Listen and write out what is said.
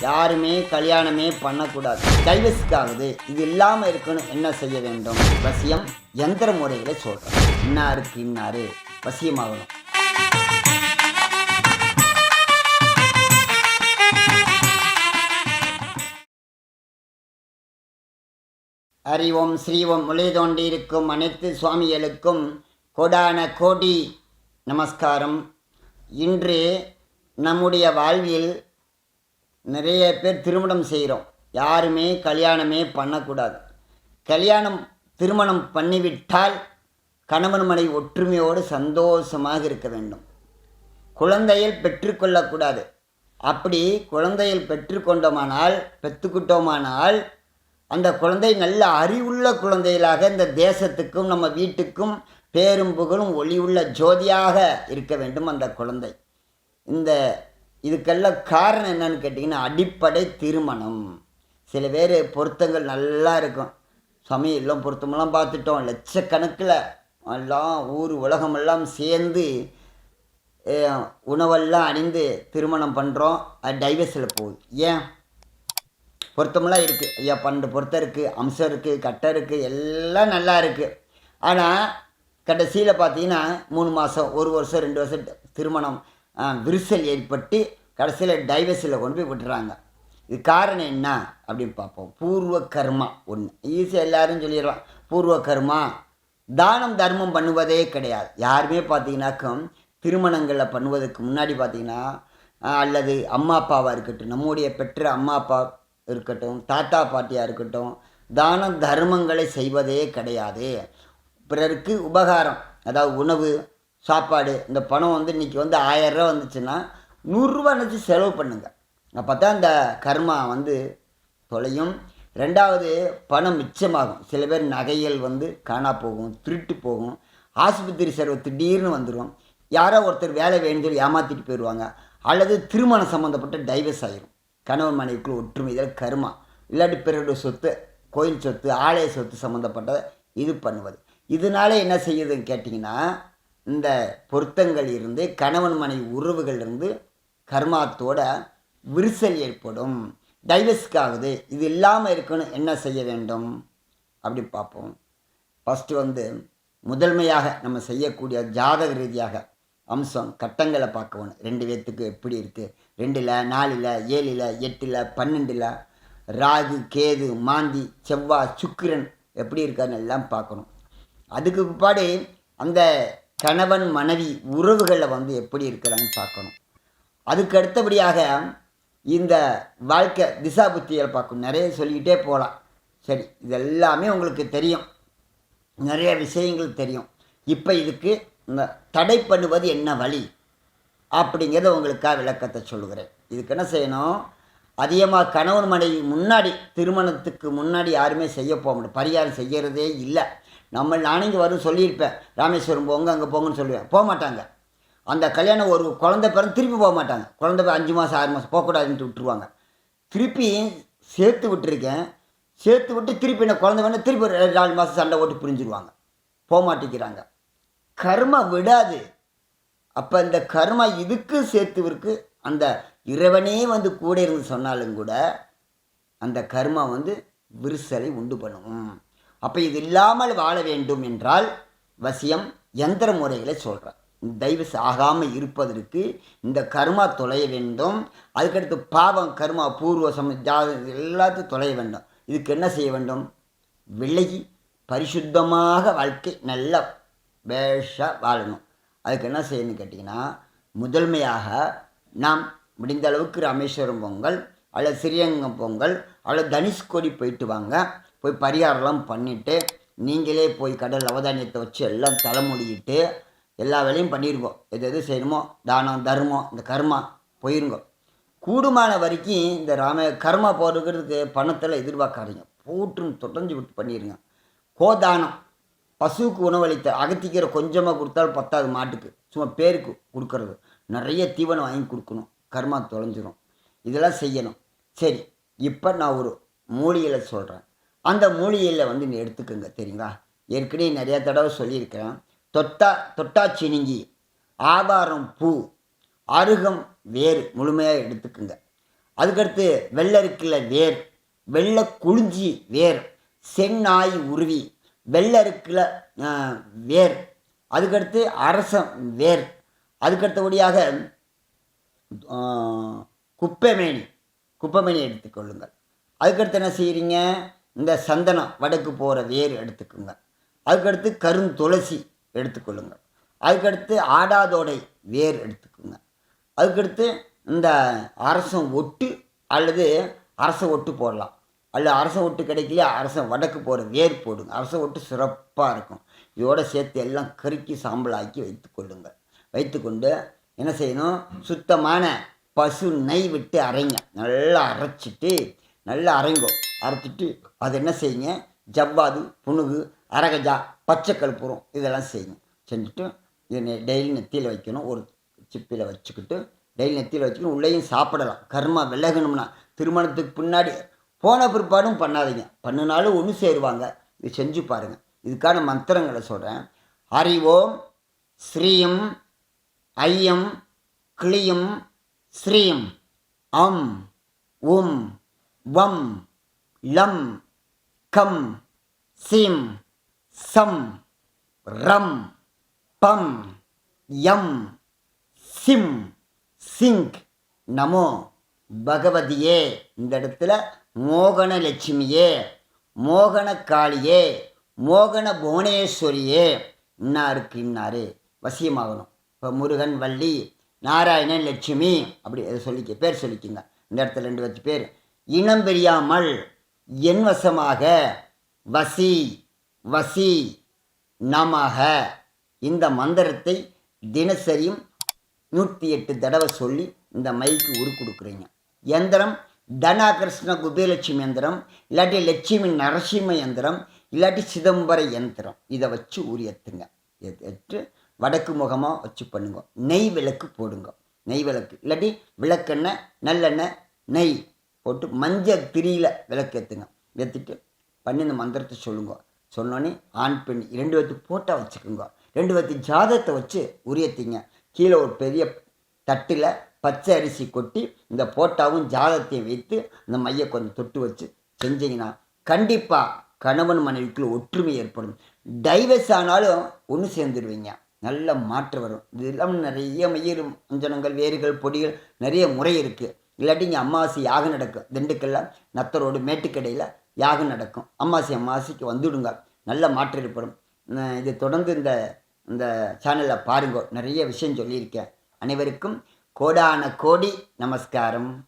யாருமே கல்யாணமே பண்ணக்கூடாது. டைவர்ஸ்க்காகுது இது இல்லாமல் இருக்கணும். என்ன செய்ய வேண்டும்? வசியம் எந்திர முறைகளை சொல்கிறேன் இன்னாருக்கு இன்னாரு வசியமாகணும். அறிவோம் ஸ்ரீவம் முளை தோண்டி இருக்கும் அனைத்து சுவாமிகளுக்கும் கோடான கோடி நமஸ்காரம். இன்று நம்முடைய வாழ்வில் நிறைய பேர் திருமணம் செய்கிறோம் யாருமே கல்யாணமே பண்ணக்கூடாது. கல்யாணம் திருமணம் பண்ணிவிட்டால் கணவன் மனைவி ஒற்றுமையோடு சந்தோஷமாக இருக்க வேண்டும். குழந்தையில் பெற்றுக்கொள்ளக்கூடாது. அப்படி குழந்தையில் பெற்றுக்கொண்டோமானால் பெற்றுக்கிட்டோமானால் அந்த குழந்தை நல்ல அறிவுள்ள குழந்தைகளாக இந்த தேசத்துக்கும் நம்ம வீட்டுக்கும் பேரும் புகழும் ஒளியுள்ள ஜோதியாக இருக்க வேண்டும் அந்த குழந்தை. இந்த இதுக்கெல்லாம் காரணம் என்னன்னு கேட்டிங்கன்னா அடிப்படை திருமணம். சில பேர் பொருத்தங்கள் நல்லா இருக்கும். சமையல்லாம் பொருத்தமெல்லாம் பார்த்துட்டோம். லட்சக்கணக்கில் எல்லாம் ஊர் உலகமெல்லாம் சேர்ந்து உணவெல்லாம் அணிந்து திருமணம் பண்ணுறோம் அது டைவர்ஸில் போகுது. ஏன்? பொருத்தமெல்லாம் இருக்குது ஐயா பன்னெண்டு பொருத்தம் இருக்குது அம்சம் இருக்குது கட்டை இருக்குது எல்லாம் நல்லா இருக்குது ஆனால் கடைசியில் பார்த்தீங்கன்னா மூணு மாதம் ஒரு வருஷம் ரெண்டு வருஷம் திருமணம். விரிசல் ஏற்பட்டு கடைசியில் டைவர்ஸில் கொண்டு போய் விட்டுறாங்க. இது காரணம் என்ன அப்படின்னு பார்ப்போம். பூர்வ கர்மா ஒன்று ஈஸியாக எல்லாரும் சொல்லிடலாம். பூர்வ கர்மா தானம் தர்மம் பண்ணுவதே கிடையாது. யாருமே பார்த்தீங்கன்னாக்கும் திருமணங்களில் பண்ணுவதற்கு முன்னாடி பார்த்தீங்கன்னா அல்லது அம்மா அப்பாவாக இருக்கட்டும் நம்முடைய பெற்ற அம்மா அப்பா இருக்கட்டும் தாத்தா பாட்டியாக இருக்கட்டும் தானம் தர்மங்களை செய்வதே கிடையாது. பிறருக்கு உபகாரம் அதாவது உணவு சாப்பாடு இந்த பணம் வந்து இன்றைக்கி வந்து ஆயரூவா வந்துச்சுன்னா நூறுரூவா நினச்சி செலவு பண்ணுங்கள் அப்போ தான் இந்த கர்மா வந்து தொலையும். ரெண்டாவது பணம் மிச்சமாகும். சில பேர் நகைகள் வந்து காணா போகும் திருட்டு போகும். ஆஸ்பத்திரி செலவு திடீர்னு வந்துடும் யாரோ ஒருத்தர் வேலை வேணும்னு சொல்லி ஏமாற்றிட்டு போயிடுவாங்க அல்லது திருமணம் சம்மந்தப்பட்ட டைவர்ஸ் ஆகிரும் கணவன் மனைவிக்குள் ஒற்றுமை இதில் கருமா. இல்லாட்டி பிறருடைய சொத்து கோயில் சொத்து ஆலய சொத்து சம்மந்தப்பட்ட இது பண்ணுவது. இதனால என்ன செய்யுதுன்னு கேட்டிங்கன்னா இந்த பொருத்தங்கள் இருந்து கணவன் மனைவி உறவுகள் இருந்து கர்மாத்தோட விரிசல் ஏற்படும். டைவர்ஸ்க்கு ஆகுது இது இல்லாமல் இருக்கணும். என்ன செய்ய வேண்டும்? அப்படி பார்ப்போம். ஃபஸ்ட்டு வந்து முதன்மையாக நம்ம செய்யக்கூடிய ஜாதக ரீதியாக அம்சம் கட்டங்களை பார்க்கணும். ரெண்டு பேர்த்துக்கு எப்படி இருக்குது ரெண்டில் நாலில் ஏழில் எட்டில் பன்னெண்டில் ராகு கேது மாந்தி செவ்வாய் சுக்கிரன் எப்படி இருக்கான்னு எல்லாம் பார்க்கணும். அதுக்கு பிற்பாடு அந்த கணவன் மனைவி உறவுகளில் வந்து எப்படி இருக்கிறான்னு பார்க்கணும். அதுக்கு அடுத்தபடியாக இந்த வாழ்க்கை திசா புத்தியில் பார்க்கணும். நிறைய சொல்லிக்கிட்டே போகலாம். சரி இது எல்லாமே உங்களுக்கு தெரியும். நிறைய விஷயங்கள் தெரியும். இப்போ இதுக்கு இந்த தடை பண்ணுவது என்ன வழி அப்படிங்கிறத உங்களுக்காக விளக்கத்தை சொல்லுகிறேன். இதுக்கு என்ன செய்யணும்? அதிகமாக கணவன் மனைவி முன்னாடி திருமணத்துக்கு முன்னாடி யாருமே செய்ய போக முடியும் பரிகாரம் செய்கிறதே இல்லை. நம்ம நானே இங்கே வரும் சொல்லியிருப்பேன். ராமேஸ்வரம் போங்க அங்கே போங்கன்னு சொல்லுவேன். போக மாட்டாங்க அந்த கல்யாணம் ஒரு குழந்தை பிறந்து திருப்பி போக மாட்டாங்க குழந்தை அஞ்சு மாதம் ஆறு மாதம் போகக்கூடாதுன்ட்டு விட்டுருவாங்க. திருப்பி சேர்த்து விட்டுருக்கேன். சேர்த்து விட்டு திருப்பி என்ன குழந்தை வேணால் திருப்பி ஒரு ரெண்டு நாலு மாதம் சண்டை ஓட்டு புரிஞ்சிருவாங்க. போக மாட்டேங்கிறாங்க கர்மா விடாது. அப்போ இந்த கர்மா இதுக்கு சேர்த்துவிற்கு அந்த இறைவனே வந்து கூட இருந்து சொன்னாலும் கூட அந்த கர்மா வந்து விரிசலை உண்டு பண்ணும். அப்போ இது இல்லாமல் வாழ வேண்டும் என்றால் வசியம் எந்திர முறைகளை சொல்கிறேன் தயவு ஆகாமல் இருப்பதற்கு இந்த கர்மா தொலைய வேண்டும். அதுக்கடுத்து பாவம் கர்மா பூர்வ சம ஜாத எல்லாத்தையும் தொலைய வேண்டும். இதுக்கு என்ன செய்ய வேண்டும்? விலகி பரிசுத்தமாக வாழ்க்கை நல்லா பேஷாக வாழணும். அதுக்கு என்ன செய்யணும்னு கேட்டிங்கன்னா முதன்மையாக நாம் முடிந்த அளவுக்கு ராமேஸ்வரம் பொங்கல் அல்லது ஸ்ரீரங்கம் பொங்கல் அல்லது தனுஷ்கோடி போயிட்டு வாங்க. போய் பரிகாரம்லாம் பண்ணிவிட்டு நீங்களே போய் கடல் அவதானியத்தை வச்சு எல்லாம் தலைமுடிக்கிட்டு எல்லா வேலையும் பண்ணியிருக்கோம் எது எது செய்யணுமோ தானம் தர்மம் இந்த கர்மா போயிருங்கோ. கூடுமான வரைக்கும் இந்த ராம கர்மா போடுறதுக்கு பணத்தில் எதிர்பார்க்காதீங்க. போட்டுன்னு தொடர்ந்து விட்டு பண்ணிடுங்க கோதானம் பசுவுக்கு உணவளித்த அகத்திக்கிற கொஞ்சமாக கொடுத்தாலும் பத்தாது மாட்டுக்கு. சும்மா பேருக்கு கொடுக்கறது. நிறைய தீவனம் வாங்கி கொடுக்கணும். கர்மா தொலைஞ்சிரும். இதெல்லாம் செய்யணும். சரி இப்போ நான் ஒரு மூலிகையில் சொல்கிறேன் அந்த மூலிகையில் வந்து நீ எடுத்துக்கோங்க தெரியுங்களா? ஏற்கனவே நிறைய தடவை சொல்லியிருக்கிறேன். தொட்டா தொட்டா சினிங்கி ஆதாரம் பூ அருகம் வேர் முழுமையாக எடுத்துக்குங்க. அதுக்கடுத்து வெள்ளை இருக்குல்ல வேர் வெள்ளை குளிஞ்சி வேர் செந்நாய் உருவி வெள்ளை இருக்குல்ல வேர் அதுக்கடுத்து அரசம் வேர் அதுக்கடுத்தபடியாக குப்பைமேனி குப்பைமேனி எடுத்துக்கொள்ளுங்கள். அதுக்கடுத்து என்ன செய்கிறீங்க இந்த சந்தனம் வடக்கு போகிற வேர் எடுத்துக்கோங்க. அதுக்கடுத்து கருந்துளசி எடுத்துக்கொள்ளுங்க. அதுக்கடுத்து ஆடாதோடை வேர் எடுத்துக்கோங்க. அதுக்கடுத்து இந்த அரசம் ஒட்டு அல்லது அரச ஒட்டு போடலாம். அல்லது அரச ஒட்டு கிடைக்கல அரசன் வடக்கு போகிற வேர் போடுங்க. அரச ஒட்டு சிறப்பாக இருக்கும். இதோட சேர்த்து எல்லாம் கருக்கி சாம்பலாக்கி வைத்துக்கொள்ளுங்கள் வைத்துக்கொண்டு என்ன செய்யணும்? சுத்தமான பசு நெய் விட்டு அரைங்க. நல்லா அரைச்சிட்டு நல்லா அரைங்கோ. அரைச்சிட்டு அது என்ன செய்யுங்க? ஜவ்வாது புணுகு அரகஜா பச்சை கற்பூரம் இதெல்லாம் செய்யுங்க. செஞ்சுட்டு இது டெய்லி நெத்தியில் வைக்கணும். ஒரு சிப்பியில் வச்சுக்கிட்டு டெய்லி நெத்தியில் வச்சுக்கணும் உள்ளேயும் சாப்பிடலாம். கர்மா விலகணும்னா திருமணத்துக்கு பின்னாடி போன பிற்பாடும் பண்ணாதீங்க. பண்ணினாலும் ஒன்று சேருவாங்க. இது செஞ்சு பாருங்கள் இதுக்கான மந்திரங்களை சொல்கிறேன் அறிவோம் ஸ்ரீயம் ஐயம் கிளியும் ஸ்ரீம் அம் உம் வம் லம் கம் சிம் சம் ரம் பம் யம் சிம் சிங் நமோ பகவதியே. இந்த இடத்துல மோகன லட்சுமியே மோகன காளியே மோகன புவனேஸ்வரியே இன்னாருக்கு இன்னாரு. வசியமாகணும். இப்போ முருகன் வள்ளி நாராயணன் லட்சுமி அப்படி சொல்லிக்க பேர் சொல்லிக்கோங்க. இந்த இடத்துல ரெண்டு வச்சு பேர். இனம் பெரியாமல் என் வசமாக வசி வசி நமக. இந்த மந்திரத்தை தினசரியும் நூற்றி எட்டு தடவை சொல்லி இந்த மைக்கு உரு கொடுக்குறீங்க. எந்திரம் தனாகிருஷ்ண குபேலட்சுமி யந்திரம் இல்லாட்டி லட்சுமி நரசிம்ம யந்திரம் இல்லாட்டி சிதம்பர யந்திரம் இதை வச்சு உரியத்துங்க எட்டு வடக்கு முகமாக வச்சு பண்ணுங்க. நெய் விளக்கு போடுங்க. நெய் விளக்கு இல்லாட்டி விளக்கெண்ணெய் நல்லெண்ணெய் நெய். போட்டு மஞ்சள் திரியில் விளக்கு ஏற்றுங்க ஏற்றிட்டு பண்ணி இந்த மந்திரத்தை சொல்லுங்க. சொன்னோன்னே ஆண் பெண் ரெண்டு பேர்த்து போட்டா வச்சுக்கோங்க. ரெண்டு பேர்த்து ஜாதகத்தை வச்சு உரியத்திங்க. கீழே ஒரு பெரிய தட்டில் பச்சை அரிசி கொட்டி இந்த போட்டாவும் ஜாதகத்தையும் வைத்து இந்த மைய கொஞ்சம் தொட்டு வச்சு செஞ்சீங்கன்னா கண்டிப்பாக கணவன் மனைவிக்குள்ள ஒற்றுமை ஏற்படும். டைவர்ஸ் ஆனாலும் ஒன்று சேர்ந்துருவீங்க. நல்ல மாற்றம் வரும். இது இல்லாமல் நிறைய மயிர் அஞ்சனங்கள் வேர்கள் பொடிகள் நிறைய முறை இருக்குது இல்லாட்டி இங்கே அம்மாவாசை யாகம் நடக்கும். திண்டுக்கல்ல நத்தரோடு மேட்டுக்கடையில் யாகம் நடக்கும். அம்மாவாசை அம்மாவாசைக்கு வந்துவிடுங்க நல்ல மாற்றம் ஏற்படும். இது தொடர்ந்து இந்த இந்த சேனலில் பாருங்க. நிறைய விஷயம் சொல்லியிருக்கேன். அனைவருக்கும் கோடான கோடி நமஸ்காரம்.